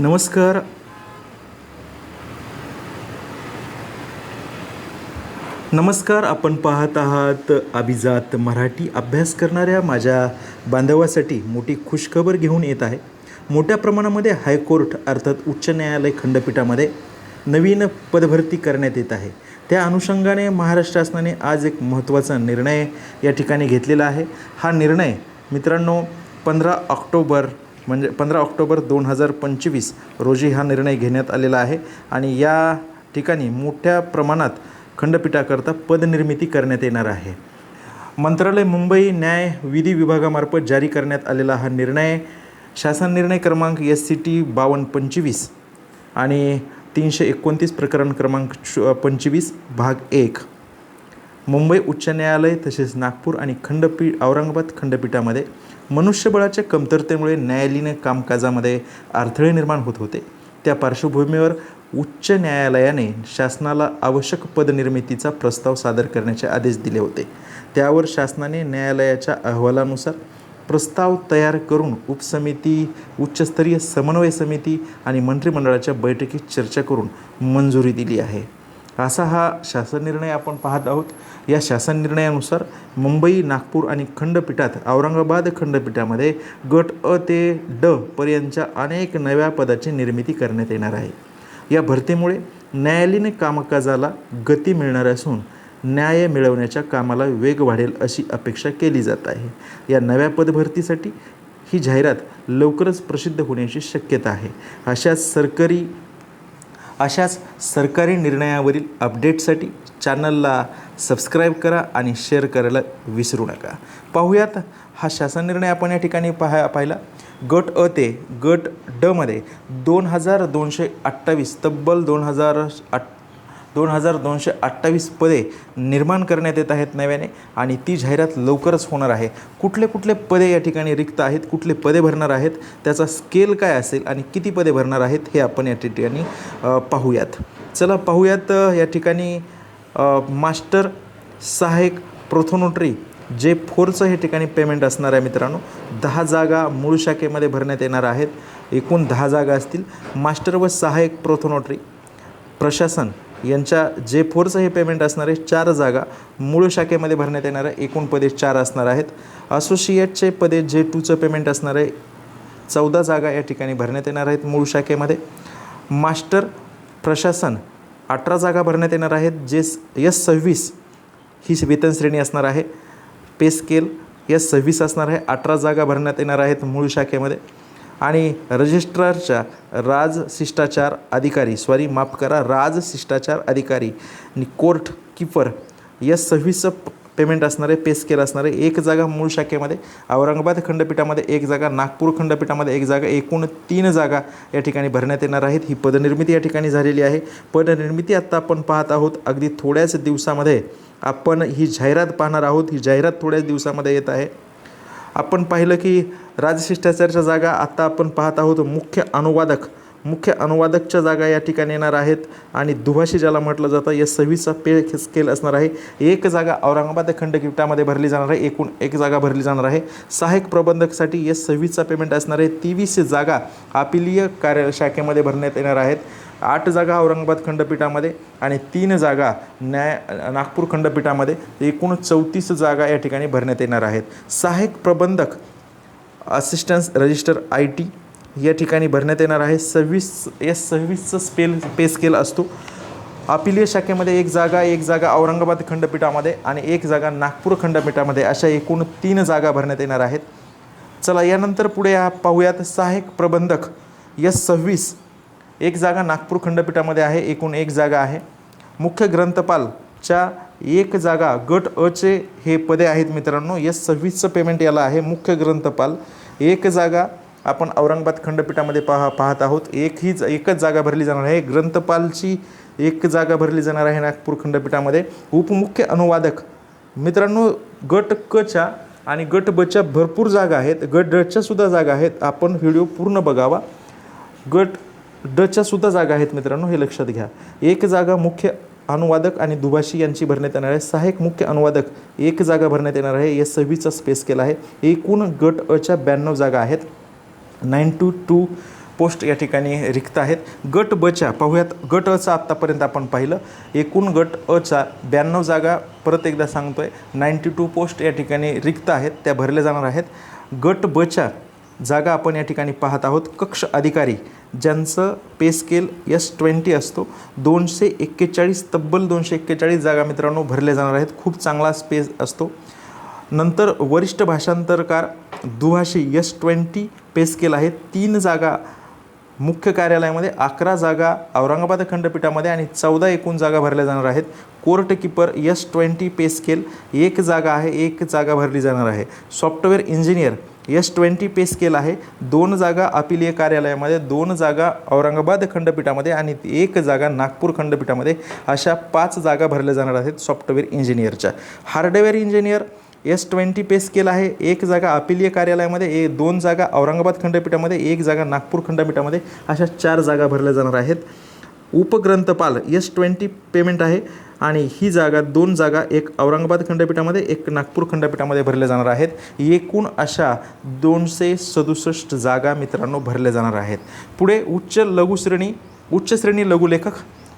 नमस्कार. नमस्कार आपण पाहत आहात अभिजात मराठी अभ्यास करणाऱ्या माझ्या बांधवासाठी मोठी खुशखबर घेऊन येत आहे. मोठ्या प्रमाणामध्ये हायकोर्ट अर्थात उच्च न्यायालय खंडपीठामध्ये नवीन पदभरती करण्यात येत आहे. त्या अनुषंगाने महाराष्ट्र शासनाने आज एक महत्त्वाचा निर्णय या ठिकाणी घेतलेला आहे. हा निर्णय मित्रांनो पंधरा ऑक्टोबर म्हणजे पंधरा ऑक्टोबर दोन हजार पंचवीस रोजी हा निर्णय घेण्यात आलेला आहे आणि या ठिकाणी मोठ्या प्रमाणात खंडपीठाकरता पदनिर्मिती करण्यात येणार आहे. मंत्रालय मुंबई न्याय विधी विभागामार्फत जारी करण्यात आलेला हा निर्णय शासन निर्णय क्रमांक एस सी टी बावन्न पंचवीस आणि तीनशे एकोणतीस प्रकरण क्रमांक पंचवीस भाग एक. मुंबई उच्च न्यायालय तसेच नागपूर आणि खंडपीठ औरंगाबाद खंडपीठामध्ये मनुष्यबळाच्या कमतरतेमुळे न्यायालयीन कामकाजामध्ये अडथळे निर्माण होत होते. त्या पार्श्वभूमीवर उच्च न्यायालयाने शासनाला आवश्यक पदनिर्मितीचा प्रस्ताव सादर करण्याचे आदेश दिले होते. त्यावर शासनाने न्यायालयाच्या अहवालानुसार प्रस्ताव तयार करून उपसमिती उच्चस्तरीय समन्वय समिती आणि मंत्रिमंडळाच्या बैठकीत चर्चा करून मंजुरी दिली आहे. असा हा शासन निर्णय आपण पाहत आहोत. या शासन निर्णयानुसार मुंबई नागपूर आणि खंडपीठात औरंगाबाद खंडपीठामध्ये गट अ ते ड पर्यंतच्या अनेक नव्या पदाची निर्मिती करण्यात येणार आहे. या भरतीमुळे न्यायालयीन कामकाजाला गती मिळणार असून न्याय मिळवण्याच्या कामाला वेग वाढेल अशी अपेक्षा केली जात आहे. या नव्या पदभरतीसाठी ही जाहिरात लवकरच प्रसिद्ध होण्याची शक्यता आहे. अशा सरकारी अशाच सरकारी निर्णयावरील अपडेटसाठी चॅनलला सबस्क्राईब करा आणि शेअर करायला विसरू नका. पाहूयात हा शासन निर्णय आपण या ठिकाणी पाहा पाहिला. गट अ ते गट डमध्ये दोन हजार दोनशे अठ्ठावीस तब्बल दोन हजार आठ दोन हजार दोनशे अठ्ठावीस पदे निर्माण करण्यात येत आहेत नव्याने आणि ती जाहिरात लवकरच होणार आहे. कुठले कुठले पदे या ठिकाणी रिक्त आहेत कुठले पदे भरणार आहेत त्याचा स्केल काय असेल आणि किती पदे भरणार आहेत हे आपण या ठिकाणी पाहूयात. चला पाहूयात या ठिकाणी मास्टर सहाय्यक प्रोथोनोटरी जे फोरचं हे ठिकाणी पेमेंट असणार आहे मित्रांनो दहा जागा मूळ शाखेमध्ये भरण्यात येणार आहेत. एकूण दहा जागा असतील. मास्टर व सहाय्यक प्रोथोनोटरी प्रशासन यांच्या जे फोरचं हे पेमेंट असणार आहे चार जागा मूळ शाखेमध्ये भरण्यात येणार आहे एकूण पदे चार असणार आहेत. असोसिएटचे पदे जे टूचं पेमेंट असणार आहे चौदा जागा या ठिकाणी भरण्यात येणार आहेत मूळ शाखेमध्ये. मास्टर प्रशासन अठरा जागा भरण्यात येणार आहेत जे यस सव्वीस ही वेतन श्रेणी असणार आहे. पे स्केल यस सव्वीस असणार आहे अठरा जागा भरण्यात येणार आहेत मूळ शाखेमध्ये. आणि रजिस्ट्रारच्या राज शिष्टाचार अधिकारी सॉरी माफ करा राज शिष्टाचार अधिकारी आणि कोर्ट किपर या सव्वीस पेमेंट असणारे पे स्केल असणारे एक जागा मूळ शाखेमध्ये औरंगाबाद खंडपीठामध्ये एक जागा नागपूर खंडपीठामध्ये एक जागा एकूण तीन जागा या ठिकाणी भरण्यात येणार आहेत. ही पदनिर्मिती या ठिकाणी झालेली आहे. पदनिर्मिती आत्ता आपण पाहत आहोत. अगदी थोड्याच दिवसामध्ये आपण ही जाहिरात पाहणार आहोत. ही जाहिरात थोड्याच दिवसामध्ये येत आहे. आपण पाहिलं की राजशिष्टाचारच्या जागा आत्ता आपण पाहत आहोत मुख्य अनुवादक मुख्य अनुवादकच्या जागा या ठिकाणी येणार आहेत. आणि दुभाषी ज्याला म्हटलं जातं या सव्वीसचा पे स्केल असणार आहे. एक जागा औरंगाबाद खंडपीठामध्ये भरली जाणार आहे. एकूण एक जागा भरली जाणार आहे. सहाय्यक प्रबंधकसाठी या सव्वीसचा पेमेंट असणार आहे. तेवीस जागा अपिलीय कार्य शाखेमध्ये भरण्यात येणार आहेत. आठ जागा औरंगाबाद खंडपीठामध्ये आणि तीन जागा न्याय नागपूर खंडपीठामध्ये एकूण चौतीस जागा या ठिकाणी भरण्यात येणार आहेत. सहाय्यक प्रबंधक असिस्टन्स रजिस्टर आय टी या ठिकाणी भरण्यात येणार आहे. सव्वीस या सव्वीसचं स्पेल पे स्केल असतो. अपिलीय शाखेमध्ये एक जागा एक जागा औरंगाबाद खंडपीठामध्ये आणि एक जागा नागपूर खंडपीठामध्ये अशा एकूण तीन जागा भरण्यात येणार आहेत. चला यानंतर पुढे या पाहूयात सहाय्यक प्रबंधक. यस सव्वीस एक जागा नागपूर खंडपीठामध्ये आहे एकूण एक जागा आहे. मुख्य ग्रंथपालच्या एक जागा गट अचे हे पदे आहेत मित्रांनो. यस सव्वीसचं पेमेंट याला आहे मुख्य ग्रंथपाल. एक जागा आपण औरंगाबाद खंडपीठामध्ये पाहा पाहत आहोत. एक हीच एकच जागा भरली जाणार आहे. ग्रंथपालची एक जागा भरली जाणार आहे नागपूर खंडपीठामध्ये. उपमुख्य अनुवादक मित्रांनो गट कच्या आणि गट बच्या भरपूर जागा आहेत. गट डच्या सुद्धा जागा आहेत. आपण व्हिडिओ पूर्ण बघावा. गट डच्या सुद्धा जागा आहेत मित्रांनो हे लक्षात घ्या. एक जागा मुख्य अनुवादक आणि दुभाषी यांची भरण्यात येणार आहे. सहाय्यक मुख्य अनुवादक एक जागा भरण्यात येणार आहे. या सव्वीचा स्पेस केला आहे. एकूण गट अच्या ब्याण्णव जागा आहेत. नाईन टू टू पोस्ट या ठिकाणी रिक्त आहेत. गट बच्या पाहूयात. गट अचा आत्तापर्यंत आपण पाहिलं. एकूण गट अचा ब्याण्णव जागा परत एकदा सांगतो आहे नाईंटी टू पोस्ट या ठिकाणी रिक्त आहेत. त्या भरल्या जाणार आहेत. गट बच्या जागा आपण या ठिकाणी पाहत आहोत. कक्ष अधिकारी ज्यांचं पे स्केल एस ट्वेंटी असतो. दोनशे एक्केचाळीस तब्बल दोनशे एक्केचाळीस जागा मित्रांनो भरल्या जाणार आहेत. खूप चांगला स्पेस असतो. नंतर वरिष्ठ भाषांतरकार दुभाषी यस ट्वेंटी पे स्केल आहे. तीन जागा मुख्य कार्यालयामध्ये अकरा जागा औरंगाबाद खंडपीठामध्ये आणि चौदा एकूण जागा भरल्या जाणार आहेत. Court keeper S twenty pay scale एक जागा आहे एक जागा भरली जाणार आहे. Software engineer S twenty pay scale आहे. दोन जागा अपिलीय कार्यालयामध्ये दोन जागा औरंगाबाद खंडपीठामध्ये आणि एक जागा नागपूर खंडपीठामध्ये अशा पाच जागा भरल्या जाणार आहेत software इंजिनियरच्या. Hardware engineer S twenty pay scale आहे. एक जागा अपिलीय कार्यालयामध्ये ए दोन जागा औरंगाबाद खंडपीठामध्ये एक जागा नागपूर खंडपीठामध्ये अशा चार जागा भरल्या जाणार आहेत. उपग्रंथपाल एस ट्वेंटी पेमेंट आहे आणि ही जागा दोन जागा एक औरंगाबाद खंडपीठामध्ये एक नागपूर खंडपीठामध्ये भरल्या जाणार आहेत. एकूण अशा दोनशे सदुसष्ट जागा मित्रांनो भरल्या जाणार आहेत. पुढे उच्च लघुश्रेणी उच्च श्रेणी लघुलेखक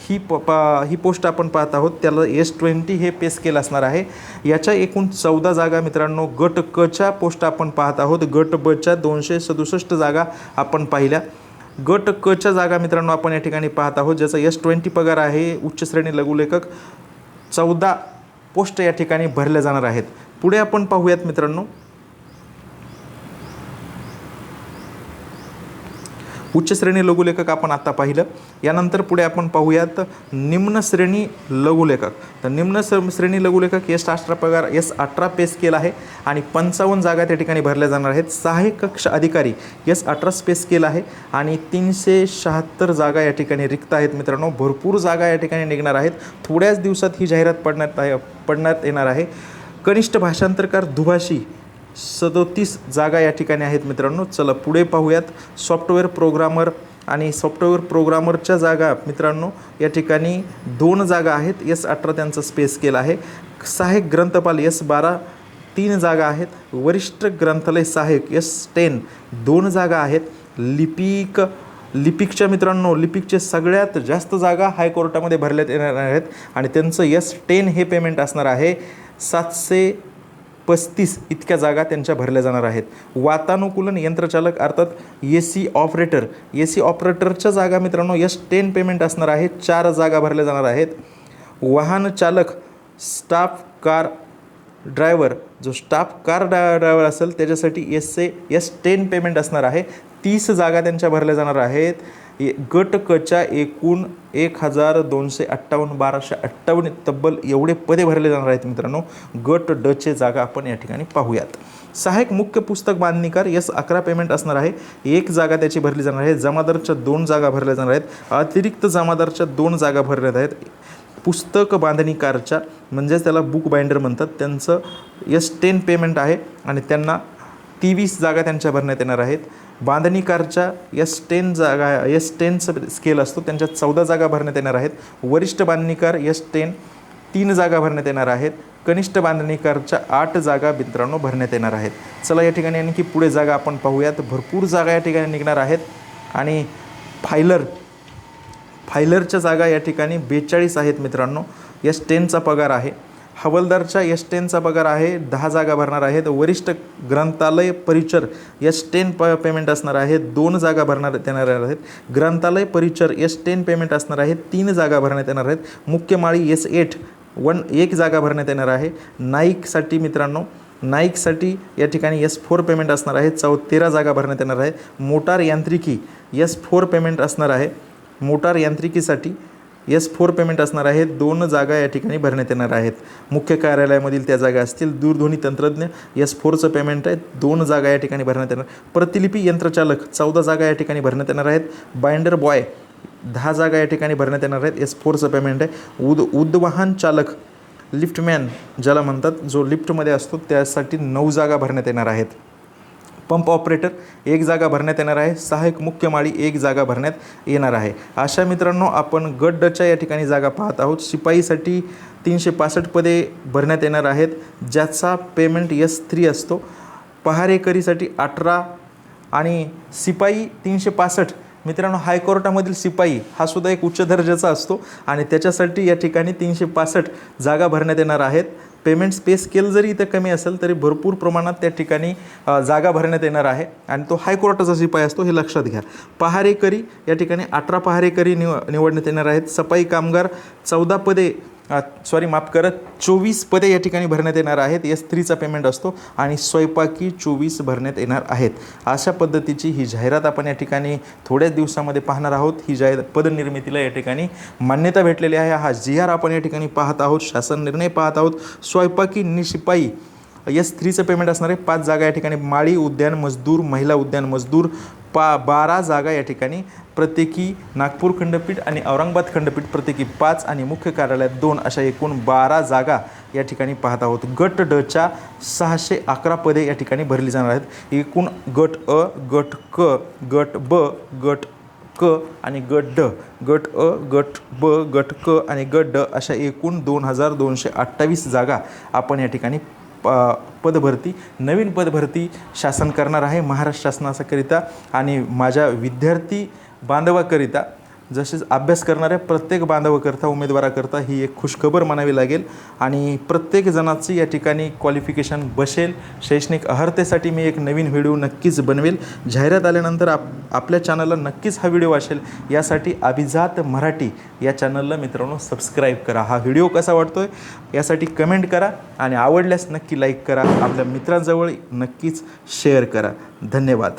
ही प पा ही पोस्ट आपण पाहत आहोत त्याला एस ट्वेंटी हे पे स्केल असणार आहे. याच्या एकूण चौदा जागा मित्रांनो गट कच्या पोस्ट आपण पाहत आहोत. गट बच्या दोनशे सदुसष्ट जागा आपण पाहिल्या. गट कच्या जागा मित्रांनो आपण या ठिकाणी पाहत आहोत ज्याचा एस ट्वेंटी पगार आहे उच्च श्रेणी लघुलेखक. चौदा पोस्ट या ठिकाणी भरल्या जाणार आहेत. पुढे आपण पाहूयात मित्रांनो उच्च श्रेणी लघुलेखक आपण आत्ता पाहिलं. यानंतर पुढे आपण पाहूयात निम्न श्रेणी लघुलेखक. तर निम्न श्र- श्रेणी लघुलेखक एस अठरा पगार एस अठरा पे स्केल आहे आणि पंचावन्न जागा त्या ठिकाणी भरल्या जाणार आहेत. सहाय्यक कक्ष अधिकारी एस अठरा पे स्केल आहे आणि तीनशे शहात्तर जागा या ठिकाणी रिक्त आहेत मित्रांनो. भरपूर जागा या ठिकाणी निघणार आहेत. थोड्याच दिवसात ही जाहिरात पडण्यात आहे पडण्यात येणार आहे. कनिष्ठ भाषांतरकार दुभाषी सदोतीस जागा या ठिकाणी आहेत मित्रांनो. चला पुढे पाहूयात. सॉफ्टवेअर प्रोग्रामर आणि सॉफ्टवेअर प्रोग्रामरच्या जागा मित्रांनो या ठिकाणी दोन जागा आहेत. एस अठरा त्यांचा स्पेस केला आहे. सहाय्यक ग्रंथपाल एस बारा तीन जागा आहेत. वरिष्ठ ग्रंथालय सहाय्यक एस टेन दोन जागा आहेत. लिपिक लिपिकच्या मित्रांनो लिपिकचे सगळ्यात जास्त जागा हायकोर्टामध्ये भरल्यात येणार आहेत. आणि त्यांचं एस टेन हे पेमेंट असणार आहे. सातशे पस्तीस इतक्या जागा त्यांच्या भरल्या जाणार आहेत. वातानुकूलन यंत्रचालक अर्थात A C operator A C ऑपरेटरच्या जागा मित्रांनो यश टेन पेमेंट असणार आहे चार जागा भरल्या जाणार आहेत. वाहन चालक स्टाफ कार ड्रायव्हर जो स्टाफ कार ड्रा ड्रायव्हर असेल त्याच्यासाठी S A S ten payment असणार आहे. तीस जागा त्यांच्या भरल्या जाणार आहेत. ए- गट कच्या एकूण एक हजार दोनशे अठ्ठावन्न बाराशे अठ्ठावन्न तब्बल एवढे पदे भरले जाणार आहेत मित्रांनो. गट डचे जागा आपण या ठिकाणी पाहूयात. सहाय्यक मुख्य पुस्तक बांधणीकार यस अकरा पेमेंट असणार आहे. एक जागा त्याची भरली जाणार आहे. जमादारच्या दोन जागा भरल्या जाणार आहेत. अतिरिक्त जमादारच्या दोन जागा भरल्यात आहेत. पुस्तक बांधणीकारच्या म्हणजेच त्याला बुक बाइंडर म्हणतात. त्यांचं यस टेन पेमेंट आहे आणि त्यांना तेवीस जागा त्यांच्या भरण्यात येणार आहेत. बांधणीकारच्या एस टेन जागा एस टेनचं स्केल असतो त्यांच्या चौदा जागा भरण्यात येणार आहेत. वरिष्ठ बांधणीकार एस टेन तीन जागा भरण्यात येणार आहेत. कनिष्ठ बांधणीकारच्या आठ जागा मित्रांनो भरण्यात येणार आहेत. चला या ठिकाणी आणखी पुढे जागा आपण पाहूयात. भरपूर जागा या ठिकाणी निघणार आहेत. आणि फायलर फायलरच्या जागा या ठिकाणी बेचाळीस आहेत मित्रांनो. एस टेनचा पगार आहे. हवलदारच्या एस टेनचा पगार आहे दहा जागा भरणार आहेत वरिष्ठ ग्रंथालय परिचर एस टेन प पेमेंट असणार आहे दोन जागा भरणार येणार आहेत. ग्रंथालय परिचर एस टेन पेमेंट असणार आहे तीन जागा भरण्यात येणार आहेत. मुख्य माळी एस एट वन एक जागा भरण्यात येणार आहे. नाईकसाठी मित्रांनो नाईकसाठी या ठिकाणी एस फोर पेमेंट असणार आहे चौ तेरा जागा भरण्यात येणार आहे. मोटार यांत्रिकी एस फोर पेमेंट असणार आहे. मोटार यांत्रिकीसाठी एस फोर पेमेंट असणार आहे दोन जागा या ठिकाणी भरण्यात येणार आहेत. मुख्य कार्यालयामधील त्या जागा असतील दूरध्वनी तंत्रज्ञ. एस फोरचं पेमेंट आहे. दोन जागा या ठिकाणी भरण्यात येणार. प्रतिलिपी यंत्रचालक चौदा जागा या ठिकाणी भरण्यात येणार आहेत. बाइंडर बॉय दहा जागा या ठिकाणी भरण्यात येणार आहेत. एस फोरचं पेमेंट आहे. उद उद्वाहन चालक लिफ्टमॅन ज्याला म्हणतात जो लिफ्टमध्ये असतो त्यासाठी नऊ जागा भरण्यात येणार आहेत. पंप ऑपरेटर एक जागा भरण्यात येणार आहे. सहाय्यक मुख्य माळी एक जागा भरण्यात येणार आहे. अशा मित्रांनो आपण गट डच्या या ठिकाणी जागा पाहत आहोत. शिपाईसाठी तीनशे पासष्ट पदे भरण्यात येणार आहेत. ज्याचा पेमेंट यस थ्री असतो. पहारेकरीसाठी अठरा आणि शिपाई तीनशे पासष्ट. मित्रांनो हायकोर्टामधील शिपाई हा सुद्धा एक उच्च दर्जाचा असतो आणि त्याच्यासाठी या ठिकाणी तीनशे पासष्ट जागा भरण्यात येणार आहेत. पेमेंट स्पेस स्केल जरी इथं कमी असेल तरी भरपूर प्रमाणात त्या ठिकाणी जागा भरण्यात येणार आहे. आणि तो हायकोर्टाचा शिपाई असतो हे लक्षात घ्या. पहारेकरी या ठिकाणी अठरा पहारेकरी निव निवडण्यात येणार आहेत. सफाई कामगार चौदा पदे सॉरी माफ करत चोवीस पदे या ठिकाणी भरण्यात येणार आहेत. एस थ्रीचा पेमेंट असतो आणि स्वयंपाकी चोवीस भरण्यात येणार आहेत. अशा पद्धतीची ही जाहिरात आपण या ठिकाणी थोड्याच दिवसामध्ये पाहणार आहोत. ही जाहिरात पदनिर्मितीला या ठिकाणी मान्यता भेटलेली आहे. हा जी आर आपण या ठिकाणी पाहत आहोत शासन निर्णय पाहत आहोत. स्वयंपाकी निशिपाई यस थ्रीचं पेमेंट असणार आहे. पाच जागा या ठिकाणी. माळी उद्यान मजदूर महिला उद्यान मजदूर पा बारा जागा या ठिकाणी. प्रत्येकी नागपूर खंडपीठ आणि औरंगाबाद खंडपीठ प्रत्येकी पाच आणि मुख्य कार्यालयात दोन अशा एकूण बारा जागा या ठिकाणी पाहत आहोत. गट डच्या सहाशे अकरा पदे या ठिकाणी भरली जाणार आहेत. एकूण गट अ गट क गट ब गट क आणि गट ड. गट अ गट ब गट क आणि गट ड अशा एकूण दोन हजार दोनशे अठ्ठावीस जागा आपण या ठिकाणी प पदभरती नवीन पदभरती शासन करणार आहे महाराष्ट्र शासनाकरिता आणि माझ्या विद्यार्थी बांधवाकरिता. जसेच अभ्यास करणाऱ्या प्रत्येक बांधवाकरता उमेदवाराकरता ही एक खुशखबर म्हणावी लागेल. आणि प्रत्येक जणाची या ठिकाणी क्वालिफिकेशन बसेल. शैक्षणिक अर्हतेसाठी मी एक नवीन व्हिडिओ नक्कीच बनवेल. जाहिरात आल्यानंतर आप आपल्या चॅनलला नक्कीच हा व्हिडिओ असेल. यासाठी अभिजात मराठी या चॅनलला मित्रांनो सबस्क्राईब करा. हा व्हिडिओ कसा वाटतो आहे यासाठी कमेंट करा आणि आवडल्यास नक्की लाईक करा. आपल्या मित्रांजवळ नक्कीच शेअर करा. धन्यवाद.